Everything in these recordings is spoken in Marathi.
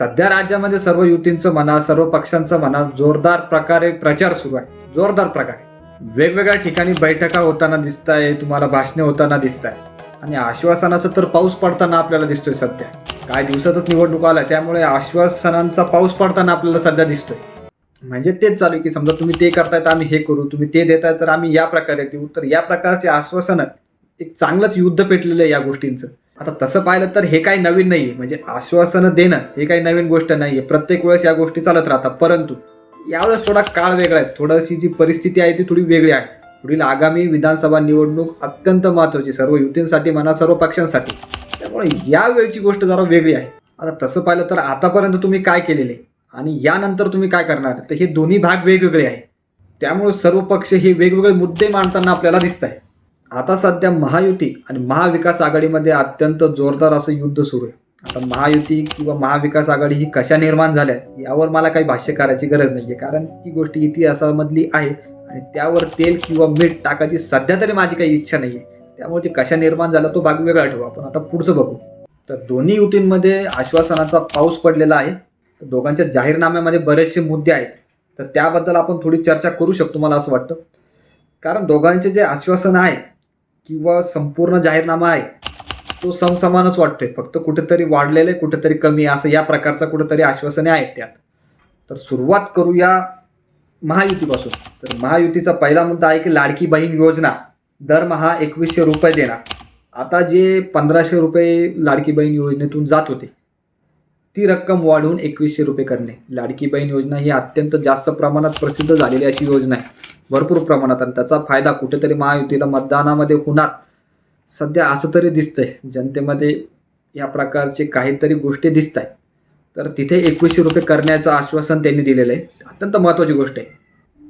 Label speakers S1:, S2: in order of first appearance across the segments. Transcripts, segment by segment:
S1: सध्या राज्यामध्ये सर्व युतींचं म्हणा सर्व पक्षांचं म्हणा जोरदार प्रकारे प्रचार सुरू आहे. जोरदार प्रकारे. वेगवेगळ्या ठिकाणी बैठका होताना दिसत आहे तुम्हाला भाषणे होताना दिसत आहे आणि आश्वासनाचा तर पाऊस पडताना आपल्याला दिसतोय सध्या. काही दिवसातच निवडणूक आल्या त्यामुळे आश्वासनांचा पाऊस पडताना आपल्याला सध्या दिसतोय. म्हणजे तेच चालू आहे की समजा तुम्ही ते करताय तर आम्ही हे करू तुम्ही ते देताय तर आम्ही या प्रकारे देऊ. तर या प्रकारचे आश्वासनं एक चांगलंच युद्ध पेटलेलं आहे या गोष्टींचं. आता तसं पाहिलं तर हे काही नवीन नाहीये. म्हणजे आश्वासनं देणं हे काही नवीन गोष्ट नाही आहे प्रत्येक वेळेस या गोष्टी चालत राहतात. परंतु यावेळेस थोडा काळ वेगळा आहे. थोडीशी जी परिस्थिती आहे ती थोडी वेगळी आहे. पुढील आगामी विधानसभा निवडणूक अत्यंत महत्त्वाची. सर्व युतींसाठी म्हणा सर्व पक्षांसाठी. त्यामुळे या वेळची गोष्ट जरा वेगळी आहे. आता तसं पाहिलं तर आतापर्यंत तुम्ही काय केलेले? आणि यानंतर तुम्ही काय करणार? तर हे दोन्ही भाग वेगवेगळे आहे. त्यामुळे सर्व पक्ष हे वेगवेगळे मुद्दे मांडताना आपल्याला दिसत आहे आता सध्या महायुती आणि महाविकास आघाडीमध्ये अत्यंत जोरदार असं युद्ध सुरू आहे. आता महायुती किंवा महाविकास आघाडी ही कशा निर्माण झाल्या यावर मला काही भाष्य करायची गरज नाही आहे कारण ती गोष्ट इतिहासामधली आहे आणि त्यावर तेल किंवा मीठ टाकायची सध्या तरी माझी काही इच्छा नाही आहे त्यामुळे ते कशा निर्माण झाला तो भाग वेगळा ठेवू आपण. आता पुढचं बघू. तर दोन्ही युतींमध्ये आश्वासनाचा पाऊस पडलेला आहे. तर दोघांच्या जाहीरनाम्यामध्ये बरेचसे मुद्दे आहेत. तर त्याबद्दल आपण थोडी चर्चा करू शकतो मला असं वाटतं. कारण दोघांचे जे आश्वासन आहे किंवा संपूर्ण जाहीरनामा आहे तो समसमानच वाटतोय. फक्त कुठेतरी वाढलेलं आहे कुठेतरी कमी आहे असं या प्रकारचा कुठेतरी आश्वासने आहेत त्यात. तर सुरुवात करूया महायुतीपासून. तर महायुतीचा पहिला मुद्दा आहे की लाडकी बहीण योजना. दरमहा एकवीसशे रुपये देणार. आता जे पंधराशे रुपये लाडकी बहीण योजनेतून जात होते ती रक्कम वाढवून एकवीसशे रुपये करणे. लाडकी बहीण योजना ही अत्यंत जास्त प्रमाणात प्रसिद्ध झालेली अशी योजना आहे. भरपूर प्रमाणात आणि त्याचा फायदा कुठेतरी महायुतीला मतदानामध्ये होणार. सध्या असं तरी दिसतंय. जनतेमध्ये या प्रकारचे काहीतरी गोष्टी दिसत आहेत तर तिथे एकवीसशे रुपये करण्याचं आश्वासन त्यांनी दिलेलं आहे. अत्यंत महत्त्वाची गोष्ट आहे.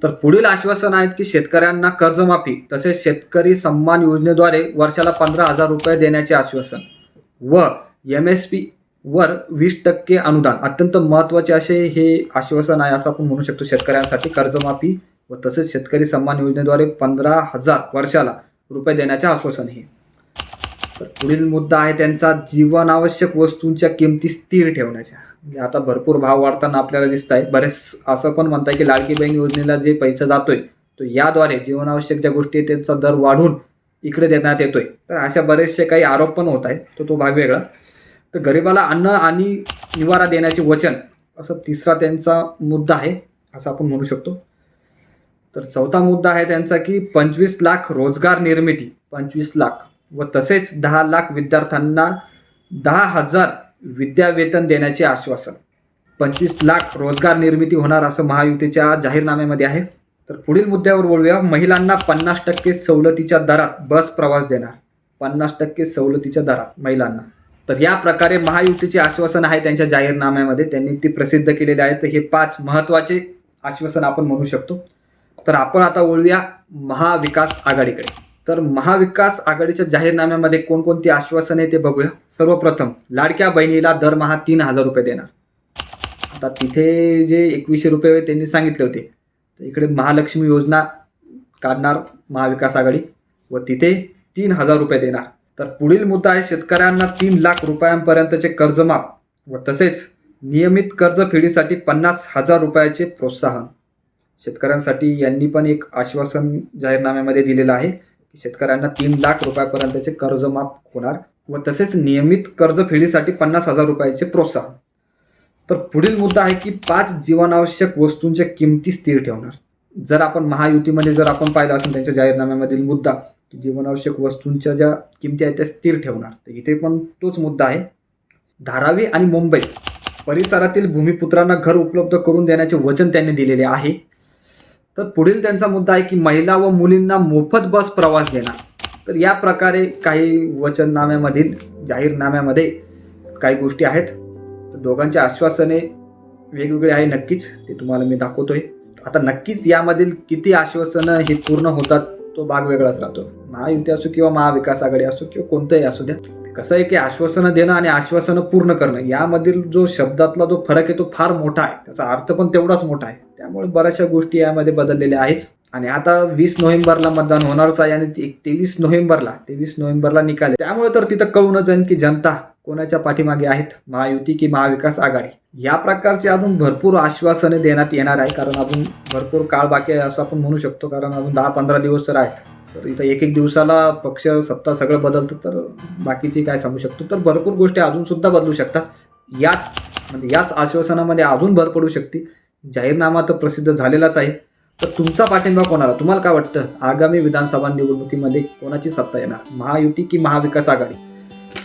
S1: तर पुढील आश्वासन आहेत की शेतकऱ्यांना कर्जमाफी तसेच शेतकरी सन्मान योजनेद्वारे वर्षाला पंधरा हजार रुपये देण्याचे आश्वासन व एम एस पी वर वीस टक्के अनुदान. अत्यंत महत्त्वाचे असे हे आश्वासन आहे असं आपण म्हणू शकतो शेतकऱ्यांसाठी. कर्जमाफी व तसेच शेतकरी सन्मान योजनेद्वारे पंधरा हजार वर्षाला रुपये देण्याचे आश्वासन हे तर पुढील मुद्दा आहे त्यांचा जीवनावश्यक वस्तूंच्या किमती स्थिर ठेवण्याच्या. म्हणजे आता भरपूर भाव वाढताना आपल्याला दिसत आहे बरेच असं पण म्हणताय की लाडकी बहीण योजनेला जे पैसा जातोय तो याद्वारे जीवनावश्यक ज्या गोष्टी आहेत त्यांचा दर वाढून इकडे देण्यात येतोय. तर अशा बरेचसे काही आरोप पण होत आहेत. तो तो भाग वेगळा. तर गरिबाला अन्न आणि निवारा देण्याचे वचन असं तिसरा त्यांचा मुद्दा आहे असं आपण म्हणू शकतो. तर चौथा मुद्दा आहे त्यांचा की पंचवीस लाख रोजगार निर्मिती पंचवीस लाख. व तसेच दहा लाख विद्यार्थ्यांना दहा हजार विद्यावेतन देण्याचे आश्वासन. पंचवीस लाख रोजगार निर्मिती होणार असं महायुतीच्या जाहीरनाम्यामध्ये आहे. तर पुढील मुद्द्यावर बोलूया महिलांना पन्नास टक्के सवलतीच्या दरात बस प्रवास देणार. पन्नास टक्के सवलतीच्या दरात महिलांना. तर या प्रकारे महायुतीचे आश्वासन आहे त्यांच्या जाहीरनाम्यामध्ये. त्यांनी ती प्रसिद्ध केलेली आहे. तर हे पाच महत्त्वाचे आश्वासन आपण म्हणू शकतो. तर आपण आता वळूया महाविकास आघाडीकडे. तर महाविकास आघाडीच्या जाहीरनाम्यामध्ये कोणकोणती आश्वासने ते बघूया. सर्वप्रथम लाडक्या बहिणीला दरमहा तीन हजार रुपये देणार. आता तिथे जे एकवीसशे रुपये त्यांनी सांगितले होते. तर इकडे महालक्ष्मी योजना काढणार महाविकास आघाडी व तिथे तीन हजार रुपये देणार. तर पुढील मुद्दा आहे शेतकऱ्यांना तीन लाख रुपयांपर्यंतचे कर्जमाफ व तसेच नियमित कर्ज फेडीसाठी पन्नास हजार रुपयाचे प्रोत्साहन. शेतकऱ्यांसाठी यांनी पण एक आश्वासन जाहीरनाम्यामध्ये दिलेलं आहे की शेतकऱ्यांना तीन लाख रुपयापर्यंतचे कर्ज माफ होणार व तसेच नियमित कर्ज फेडीसाठी पन्नास हजार रुपयाचे प्रोत्साहन. तर पुढील मुद्दा आहे की पाच जीवनावश्यक वस्तूंच्या किमती स्थिर ठेवणार. जर आपण महायुतीमध्ये जर आपण पाहिलं असेल त्यांच्या जाहीरनाम्यामधील मुद्दा की जीवनावश्यक वस्तूंच्या ज्या किमती आहेत त्या स्थिर ठेवणार. तर इथे पण तोच मुद्दा आहे. धारावी आणि मुंबई परिसरातील भूमिपुत्रांना घर उपलब्ध करून देण्याचे वचन त्यांनी दिलेले आहे. तर पुढील त्यांचा मुद्दा आहे की महिला व मुलींना मोफत बस प्रवास देणार. तर या प्रकारे काही वचननाम्यामधील जाहीरनाम्यामध्ये काही गोष्टी आहेत. तर दोघांची आश्वासने वेगवेगळे आहे नक्कीच. ते तुम्हाला मी दाखवतोय. आता नक्कीच यामधील किती आश्वासनं हे पूर्ण होतात तो भाग वेगळाच राहतो. महायुती असो किंवा महाविकास आघाडी असो किंवा कोणतंही असू द्या कसं आहे की आश्वासनं देणं आणि आश्वासनं पूर्ण करणं यामधील जो शब्दातला जो फरक आहे तो फार मोठा आहे. त्याचा अर्थ पण तेवढाच मोठा आहे. त्यामुळे बऱ्याचशा गोष्टी यामध्ये बदललेल्या आहेच आणि आता वीस नोव्हेंबरला मतदान होणारच आहे आणि ते- तेवीस नोव्हेंबरला तेवीस नोव्हेंबरला निकाल त्यामुळे तर तिथं कळूनच जाईल की जनता कोणाच्या पाठीमागे आहेत महायुती की महाविकास आघाडी. या प्रकारचे अजून भरपूर आश्वासने देण्यात येणार आहे. कारण अजून भरपूर काळ बाकी आहे असं आपण म्हणू शकतो. कारण अजून दहा पंधरा दिवस तर आहेत. तर इथं एक एक दिवसाला पक्ष सत्ता सगळं बदलतं तर बाकीची काय सांगू शकतो? तर भरपूर गोष्टी अजून सुद्धा बदलू शकतात. याच म्हणजे याच आश्वासनामध्ये अजून भर पडू शकते. जाहीरनामा तर प्रसिद्ध झालेलाच आहे. तर तुमचा पाठिंबा कोणाला? तुम्हाला काय वाटतं? आगामी विधानसभा निवडणुकीमध्ये कोणाची सत्ता येणार? महायुती की महाविकास आघाडी?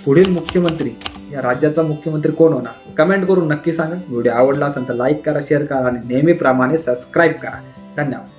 S1: पुढील मुख्यमंत्री या राज्याचा मुख्यमंत्री कोण होणार? कमेंट करून नक्की सांगा. व्हिडिओ आवडला असेल तर लाईक करा शेअर करा आणि नेहमीप्रमाणे सबस्क्राईब करा. धन्यवाद.